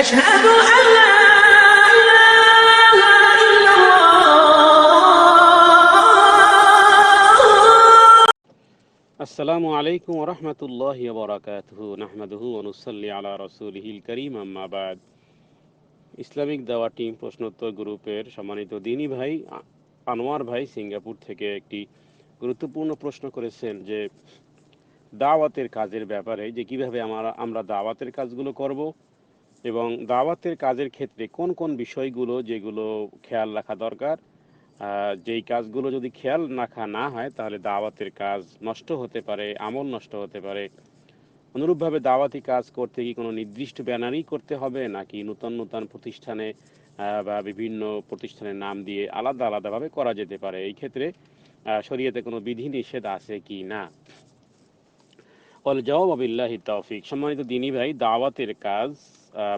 أشهد أن لا إله إلا الله আসসালামু আলাইকুম রহমতুল্লাহ বরাকাতুহু নাহমাদুহু অনুসল্লি আলা রসুলহিল করিম আম্মাবাদ ইসলামিক দাওয়া টিম প্রশ্নোত্তর গ্রুপের সম্মানিত দিনী ভাই আ- আনোয়ার ভাই সিঙ্গাপুর থেকে একটি গুরুত্বপূর্ণ প্রশ্ন করেছেন যে দাওয়াতের কাজের ব্যাপারে যে কিভাবে আমরা আমরা দাওয়াতের কাজগুলো করব এবং দাওয়াতের কাজের ক্ষেত্রে কোন কোন বিষয়গুলো যেগুলো খেয়াল রাখা দরকার? যেই কাজগুলো যদি খেয়াল রাখা না হয়, তাহলে দাওয়াতের কাজ নষ্ট হতে পারে, আমল নষ্ট হতে পারে। অনুরূপভাবে দাওয়াতি কাজ করতে কি কোনো নির্দিষ্ট ব্যানারই করতে হবে, নাকি নূতন নূতন প্রতিষ্ঠানে বা বিভিন্ন প্রতিষ্ঠানের নাম দিয়ে আলাদা আলাদাভাবে করা যেতে পারে? এই ক্ষেত্রে শরীয়তে কোনো বিধি নিষেধ আছে কি না? অল জবাব আবিল্লাহি তৌফিক। সম্মানিত দিনী ভাই, দাওয়াতের কাজ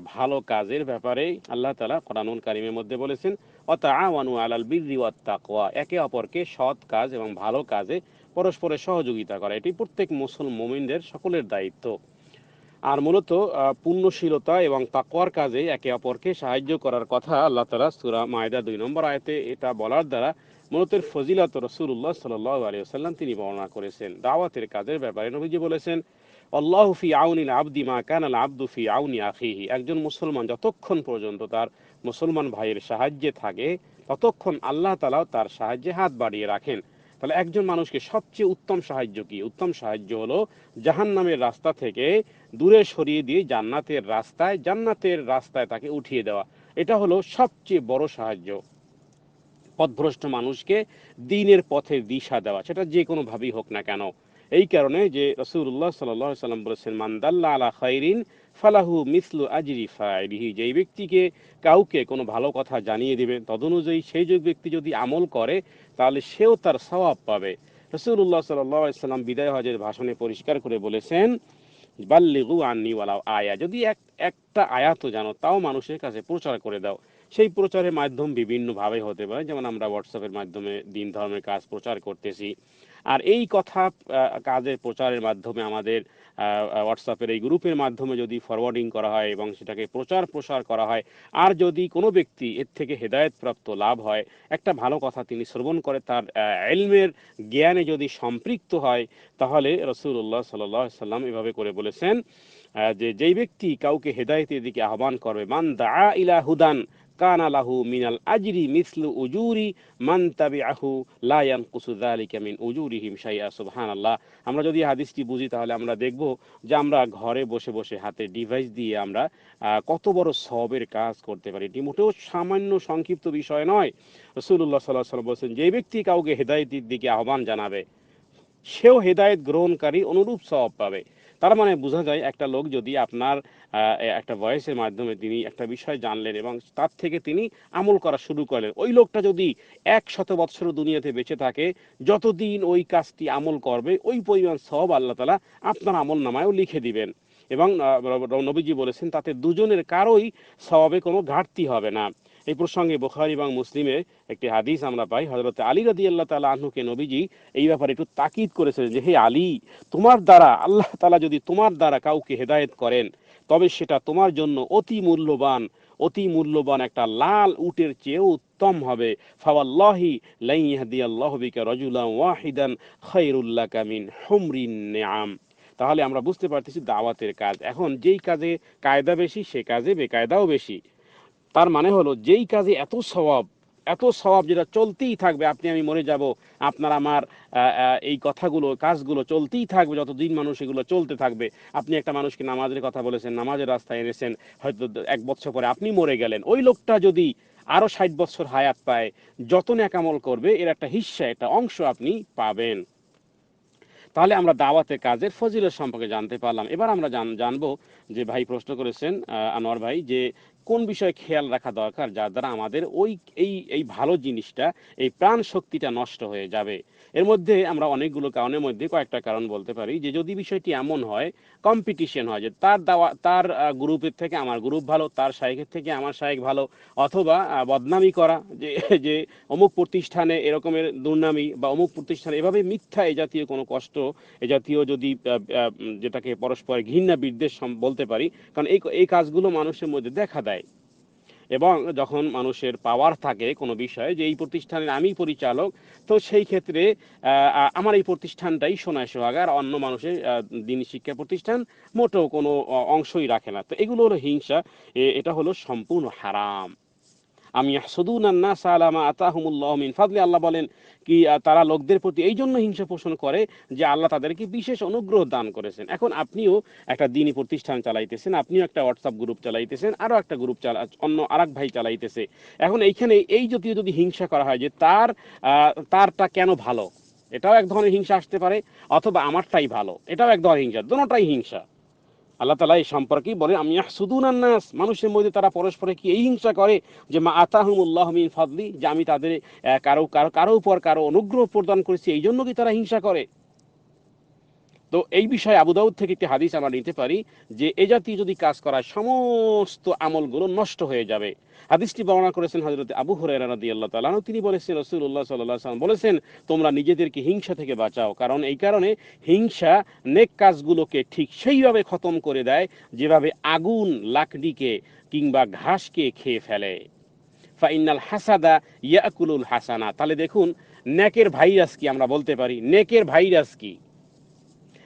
ভালো কাজের ব্যাপারে আল্লাহ তালা কোরআনুল কারিমের মধ্যে বলেছেন অতাআওয়ানু আলাল ওয়াত তাকওয়া একে অপরকে সৎ কাজ এবং ভালো কাজে পরস্পরের সহযোগিতা করা। এটি প্রত্যেক মুসলমান মুমিনদের সকলের দায়িত্ব। আর মূলত পুণ্যশীলতা এবং তাকওয়ার কাজে একে অপরকে সাহায্য করার কথা আল্লাহ তালা সুরা মায়দা দুই নম্বর আয়তে এটা বলার দ্বারা মূলত ফজিলত রসুল্লাহ সাল্লাহ আলিয়াল্লাম তিনি বর্ণনা করেছেন। দাওয়াতের কাজের ব্যাপারে নবীজি বলেছেন আল্লাহ ফি আউনিল আবদি মা কানাল আব্দু ফি আউনি আখিহি। একজন মুসলমান যতক্ষণ পর্যন্ত তার মুসলমান ভাইয়ের সাহায্যে থাকে, ততক্ষণ আল্লাহ তালাও তার সাহায্যে হাত বাড়িয়ে রাখেন। তাহলে একজন মানুষকে সবচেয়ে উত্তম সাহায্য কি? উত্তম সাহায্য হলো জাহান্নামের রাস্তা থেকে দূরে সরিয়ে দিয়ে জান্নাতের রাস্তায় জান্নাতের রাস্তায় তাকে উঠিয়ে দেওয়া। এটা হলো সবচেয়ে বড় সাহায্য। পথভ্রষ্ট মানুষকে দিনের পথে দিশা দেওয়া। সেটা যে কোনো ভাবেই হোক না কেন। এই কারণে যে রসুল্লাহ সাল্লাহ সাল্লাম বলেছেন মান্দাল্লা আলা খাইরিন ফালাহু মিসলু আজরি ফাইলিহি। যেই ব্যক্তিকে কাউকে কোনো ভালো কথা জানিয়ে দিবেন তদনুযায়ী সেই ব্যক্তি যদি আমল করে, তাহলে সেও তার সওয়াব পাবে। রসুল্লাহ সাল্লাহ সাল্লাম বিদায় হজের ভাষণে পরিষ্কার করে বলেছেন, বাল্লিগু আন্নিওয়ালাও আয়া। যদি এক, একটা আয়াত জানো, তাও মানুষের কাছে প্রচার করে দাও। সেই প্রচারের মাধ্যম বিভিন্নভাবে হতে পারে। যেমন আমরা হোয়াটসঅ্যাপের মাধ্যমে দিন ধর্মের কাজ প্রচার করতেছি। আর এই কথা কাজের প্রচারের মাধ্যমে আমাদের হোয়াটসঅ্যাপের এই গ্রুপের মাধ্যমে যদি ফরওয়ার্ডিং করা হয় এবং সেটাকে প্রচার প্রসার করা হয়, আর যদি কোনো ব্যক্তি এর থেকে হেদায়তপ্রাপ্ত লাভ হয়, একটা ভালো কথা তিনি শ্রবণ করে তার এলমের জ্ঞানে যদি সম্পৃক্ত হয়, তাহলে রসুল্লাহ সাল্লাহ সাল্লাম এভাবে করে বলেছেন যে যেই ব্যক্তি কাউকে হেদায়েতের দিকে আহ্বান করবে, মান দা ইলা হুদান কানা লাহু মিনাল আজরি মিসলু উজুরি মান তাবিআহু লা ইয়ানকুসু যালিকা মিন উজুরিহিম শাইআ সুবহানাল্লাহ। আমরা যদি হাদিসটি বুঝি তাহলে আমরা দেখব যে আমরা ঘরে বসে বসে হাতে ডিভাইস দিয়ে আমরা কত বড় সবের কাজ করতে পারি। এটি মোটেও সামান্য সংক্ষিপ্ত বিষয় নয়। রসুল্লাহ সাল্লাহ সাল্লাম বলছেন যে ব্যক্তি কাউকে হেদায়েতের দিকে আহ্বান জানাবে সেও হেদায়েত গ্রহণকারী অনুরূপ সব পাবে। তার মানে বোঝা যায় একটা লোক যদি আপনার আহ, একটা ভয়েসের মাধ্যমে তিনি একটা বিষয় জানলেন এবং তার থেকে তিনি আমল করা শুরু করলেন। ওই লোকটা যদি এক শত বৎসর দুনিয়াতে বেঁচে থাকে, যতদিন ওই কাজটি আমল করবে, ওই পরিমাণ সব আল্লাহ তালা আপনার আমল নামায়ও লিখে দিবেন। এবং নবীজি বলেছেন, তাতে দুজনের কারোই স্বভাবে কোনো ঘাটতি হবে না। এই প্রসঙ্গে বোখারি এবং মুসলিমে একটি হাদিস আমরা পাই হজরত আলী রাদি আল্লাহ তালা আহনুকে নবীজি এই ব্যাপারে একটু তাকিদ করেছিলেন যে, হে আলী, তোমার দ্বারা, আল্লাহ তালা যদি তোমার দ্বারা কাউকে হেদায়েত করেন তবে সেটা তোমার জন্য অতি মূল্যবান অতি মূল্যবান একটা লাল উটের চেয়েও উত্তম হবে। ফাওয়াল্লাহি লাই ইয়াহদিয়াল্লাহ বিকা রাজুলান ওয়াহিদান খায়রুল্লাহ কামিন হুমরিন নিআম। তাহলে আমরা বুঝতে পারতেছি দাওয়াতের কাজ। এখন যেই কাজে কায়দা বেশি, সে কাজে বেকায়দাও বেশি। তার মানে হলো যেই কাজে এত স্বভাব এত স্বভাব যেটা চলতেই থাকবে, আপনি আমি মরে যাব, আপনার আমার এই কথাগুলো, কাজগুলো চলতেই থাকবে, যতদিন মানুষ এগুলো চলতে থাকবে। আপনি একটা মানুষকে নামাজের কথা বলেছেন, নামাজের রাস্তায় এনেছেন, হয়তো এক বছর পরে আপনি মরে গেলেন। ওই লোকটা যদি আরও ষাট বছর হায়াত পায়, যত ন্যাকামল করবে, এর একটা হিস্সা, একটা অংশ আপনি পাবেন। তাহলে আমরা দাওয়াতের কাজের ফজিলের সম্পর্কে জানতে পারলাম। এবার আমরা জান- জানব যে ভাই প্রশ্ন করেছেন আনোয়ার ভাই, যে কোন বিষয়ে খেয়াল রাখা দরকার যার দ্বারা আমাদের ওই, এই এই ভালো জিনিসটা, এই প্রাণ শক্তিটা নষ্ট হয়ে যাবে। এর মধ্যে আমরা অনেকগুলো কারণের মধ্যে কয়েকটা কারণ বলতে পারি যে, যদি বিষয়টি এমন হয় কম্পিটিশন হয় যে, তার দাওয়া, তার গ্রুপের থেকে আমার গ্রুপ ভালো, তার শায়েকের থেকে আমার শায়েক ভালো, অথবা বদনামি করা যে যে অমুক প্রতিষ্ঠানে এরকমের দুর্নামি বা অমুক প্রতিষ্ঠানে এভাবে মিথ্যা এ জাতীয় কোনো কষ্ট, এ জাতীয় যদি যেটাকে পরস্পর ঘৃণা বিদ্বেষ বলতে পারি, কারণ এই এই কাজগুলো মানুষের মধ্যে দেখা দেয়। এবং যখন মানুষের পাওয়ার থাকে কোনো বিষয়ে যে এই প্রতিষ্ঠানের আমি পরিচালক, তো সেই ক্ষেত্রে আমার এই প্রতিষ্ঠানটাই সোনায় সোহাগ আর অন্য মানুষের দিন শিক্ষা প্রতিষ্ঠান মোটেও কোনো অংশই রাখে না। তো এগুলো হলো হিংসা এটা হলো সম্পূর্ণ হারাম। আমি ইয়াহসুদুন আন্নাস আলা মা আতাহুমুল্লাহ আল্লাহ বলেন কি তারা লোকদের প্রতি এই জন্য হিংসা পোষণ করে যে আল্লাহ তাদেরকে বিশেষ অনুগ্রহ দান করেছেন। এখন আপনিও একটা দিনী প্রতিষ্ঠান চালাইতেছেন, আপনিও একটা হোয়াটসঅ্যাপ গ্রুপ চালাইতেছেন, আরও একটা গ্রুপ চালা, অন্য আরেক ভাই চালাইতেছে। এখন এইখানে এই জাতীয় যদি হিংসা করা হয় যে তার তারটা কেন ভালো? এটাও এক ধরনের হিংসা আসতে পারে, অথবা আমারটাই ভালো, এটাও এক ধরনের হিংসা দুটোটাই হিংসা। আল্লাহ তালা এই সম্পর্কে বলে আমি নাস? মানুষের মধ্যে তারা পরস্পরে কি এই হিংসা করে যে, মা আতাহমুল্লাহ মিন ফাদলি? যে, আমি তাদের কারও কারও কারও উপর কারও অনুগ্রহ প্রদান করেছি এই জন্য কি তারা হিংসা করে? তো এই বিষয়ে আবু দাউদ থেকে একটি হাদিস আমরা নিতে পারি যে এ জাতীয় যদি কাজ করা সমস্ত আমলগুলো নষ্ট হয়ে যাবে। হাদিসটি বর্ণনা করেছেন হজরত আবু হুরায়রা রাদিয়াল্লাহু তাআলা আনহু। তিনি বলেছেন, রাসূলুল্লাহ সাল্লাল্লাহু আলাইহি সাল্লাম বলেছেন, তোমরা নিজেদেরকে হিংসা থেকে বাঁচাও। কারণ এই কারণে হিংসা নেক কাজগুলোকে ঠিক সেইভাবে খতম করে দেয় যেভাবে আগুন লাকড়িকে কিংবা ঘাসকে খেয়ে ফেলে। ফাইনাল হাসাদা ইয়াকুলুল হাসানা। তাহলে দেখুন, নেকের ভাইরাস কি আমরা বলতে পারি? নেকের ভাইরাস কি?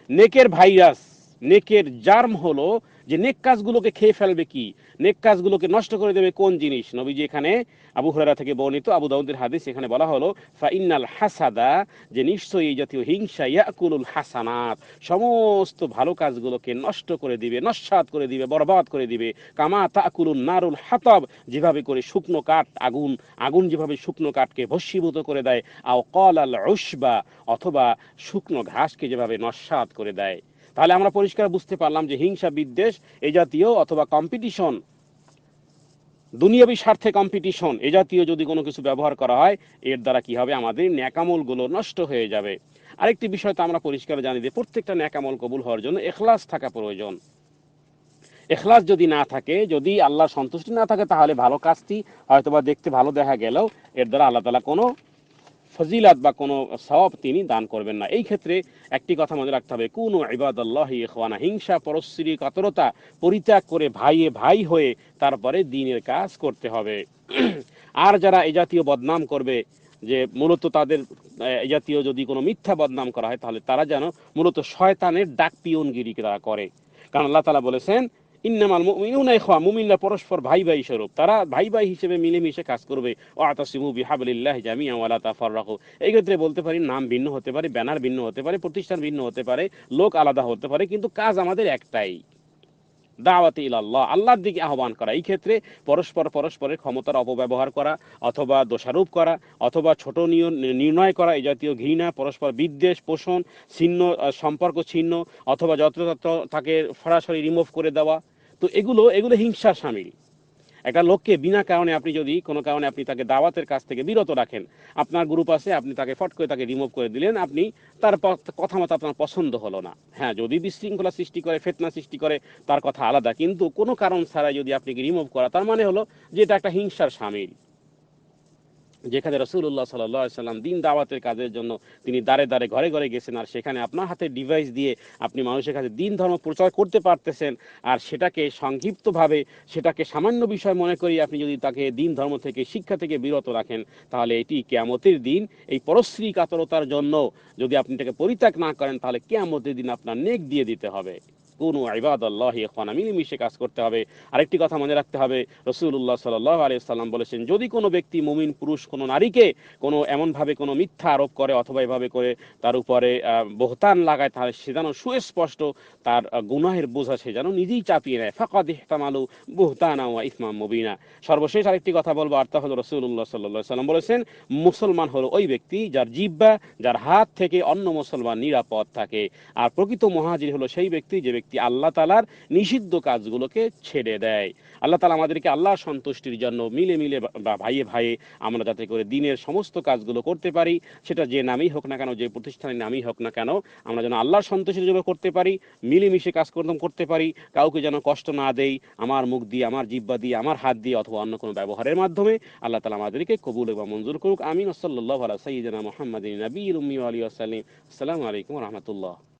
নেকের ভাইরাস নেকের জার্ম হলো যে নেক কাজগুলোকে খেয়ে ফেলবে কি? নেক কাজগুলোকে নষ্ট করে দেবে কোন জিনিস? নবীজি এখানে আবু হুরারা থেকে বর্ণিত আবু দাউদের হাদিস এখানে বলা হলো ফাইনাল হাসাদা যে নিশ্চয়ই এই জাতীয় হিংসা, ইয়াকুলুল হাসানাত, সমস্ত ভালো কাজগুলোকে নষ্ট করে দিবে, নস্বাত করে দিবে, বরবাদ করে দিবে। কামা তাকুলুন নারুল হাতব, যেভাবে করে শুকনো কাঠ আগুন আগুন যেভাবে শুকনো কাঠকে ভস্মীভূত করে দেয়, আও কল আল অথবা শুকনো ঘাসকে যেভাবে নস্বাত করে দেয়। তাহলে আমরা পরিষ্কার বুঝতে পারলাম যে হিংসা বিদ্বেষ এ জাতীয় অথবা কম্পিটিশন দুনিয়াবি স্বার্থে কম্পিটিশন এ জাতীয় যদি কোনো কিছু ব্যবহার করা হয়, এর দ্বারা কি হবে? আমাদের ন্যাকামলগুলো নষ্ট হয়ে যাবে। আরেকটি বিষয় তো আমরা পরিষ্কার জানি যে প্রত্যেকটা ন্যাকামল কবুল হওয়ার জন্য এখলাস থাকা প্রয়োজন। এখলাস যদি না থাকে, যদি আল্লাহর সন্তুষ্টি না থাকে, তাহলে ভালো কাজটি হয়তোবা দেখতে ভালো দেখা গেলেও এর দ্বারা আল্লাহ তালা কোনো ফজিলাত বা কোনো সওয়াব তিনি দান করবেন না। এই ক্ষেত্রে একটি কথা মনে রাখতে হবে, কোন ইবাদাল্লাহ ইখওয়ানা, হিংসা, পরশ্রী কাতরতা পরিত্যাগ করে ভাইয়ে ভাই হয়ে তারপরে দিনের কাজ করতে হবে। আর যারা এ জাতীয় বদনাম করবে, যে মূলত তাদের এই জাতীয় যদি কোনো মিথ্যা বদনাম করা হয়, তাহলে তারা যেন মূলত শয়তানের ডাক পিয়নগিরি তারা করে। কারণ আল্লাহ তালা বলেছেন ইন্নামাল মুমিনুনা ইখওয়া, মুমিনরা পরস্পর ভাই ভাই স্বরূপ। তারা ভাই ভাই হিসেবে মিলেমিশে কাজ করবে। ও বিহাবলিল্লাহি জামিআ ওয়ালা তাফাররাকু। এই ক্ষেত্রে বলতে পারি নাম ভিন্ন হতে পারে, ব্যানার ভিন্ন হতে পারে, প্রতিষ্ঠান ভিন্ন হতে পারে, লোক আলাদা হতে পারে, কিন্তু কাজ আমাদের একটাই। দাওয়াতে ইলাল্লাহ, আল্লাহর দিকে আহ্বান করা। এই ক্ষেত্রে পরস্পর পরস্পরের ক্ষমতার অপব্যবহার করা, অথবা দোষারোপ করা, অথবা ছোট নির্ণয় করা, এই জাতীয় ঘৃণা, পরস্পর বিদ্বেষ, পোষণ, ছিন্ন সম্পর্ক ছিন্ন, অথবা যত্রতত্র তাকে সরাসরি রিমুভ করে দেওয়া। তো এগুলো এগুলো হিংসার সামিল। একটা লোককে বিনা কারণে আপনি যদি, কোনো কারণে আপনি তাকে দাওয়াতের কাছ থেকে বিরত রাখেন, আপনার গ্রুপ আছে, আপনি তাকে ফট করে তাকে রিমুভ করে দিলেন, আপনি তার কথা মতো আপনার পছন্দ হলো না। হ্যাঁ যদি বিশৃঙ্খলা সৃষ্টি করে, ফেতনা সৃষ্টি করে, তার কথা আলাদা। কিন্তু কোনো কারণ ছাড়াই যদি আপনাকে রিমুভ করা, তার মানে হলো যে এটা একটা হিংসার সামিল। যেখানে রসুল্লাহ সাল্লাম দিন দাওয়াতের কাজের জন্য তিনি দাঁড়ে দাঁড়ে ঘরে ঘরে গেছেন, আর সেখানে আপনার হাতে ডিভাইস দিয়ে আপনি মানুষের কাছে দিন ধর্ম প্রচার করতে পারতেছেন, আর সেটাকে সংক্ষিপ্তভাবে, সেটাকে সামান্য বিষয় মনে করি আপনি যদি তাকে দিন ধর্ম থেকে, শিক্ষা থেকে বিরত রাখেন, তাহলে এটি কেয়ামতের দিন, এই পরশ্রী কাতরতার জন্য যদি আপনি এটাকে পরিত্যাগ না করেন, তাহলে কেয়ামতের দিন আপনার নেক দিয়ে দিতে হবে। কোনো মিলেমিশে কাজ করতে হবে। আরেকটি কথা মনে রাখতে হবে রসুল্লাহ সাল্লাহ আলিয়া সাল্লাম বলেছেন, যদি কোনো ব্যক্তি মুমিন, পুরুষ, কোনো নারীকে কোনো এমনভাবে কোনো মিথ্যা আরোপ করে অথবা এভাবে করে তার উপরে বহতান লাগায়, তাহলে সে যেন সুস্পষ্ট তার গুনাহের বোঝা সে যেন নিজেই চাপিয়ে নেয়। ফাঁকাদ ইহতামালু বুহতানা ওয়া ইসমাম মুবিনা। সর্বশেষ আরেকটি কথা বলব, আর তা হলো রসুল্লাহ সাল্লাহ সাল্লাম বলেছেন, মুসলমান হলো ওই ব্যক্তি যার জিব্বা যার হাত থেকে অন্য মুসলমান নিরাপদ থাকে। আর প্রকৃত মহাজির হলো সেই ব্যক্তি যে ব্যক্তি ব্যক্তি আল্লাহ তালার নিষিদ্ধ কাজগুলোকে ছেড়ে দেয়। আল্লাহ তালা আমাদেরকে আল্লাহ সন্তুষ্টির জন্য মিলে মিলে বা- ভাইয়ে ভাইয়ে আমরা যাতে করে দিনের সমস্ত কাজগুলো করতে পারি, সেটা যে নামই হোক না কেন, যে প্রতিষ্ঠানের নামই হোক না কেন, আমরা যেন আল্লাহর সন্তুষ্টির জন্য করতে পারি, মিলেমিশে কাজ করতে পারি, কাউকে যেন কষ্ট না দেই, আমার মুখ দিয়ে, আমার জিব্বা দিয়ে, আমার হাত দিয়ে অথবা অন্য কোনো ব্যবহারের মাধ্যমে আল্লাহ তালা আমাদেরকে কবুল এবং মঞ্জুর করুক। আমিন। সাল্লাহ আলা সাইয়িদিনা মুহাম্মাদিন নবীর উম্মি আলী আসালিম আসসালামু আলাইকুম রহমতুল্লাহ।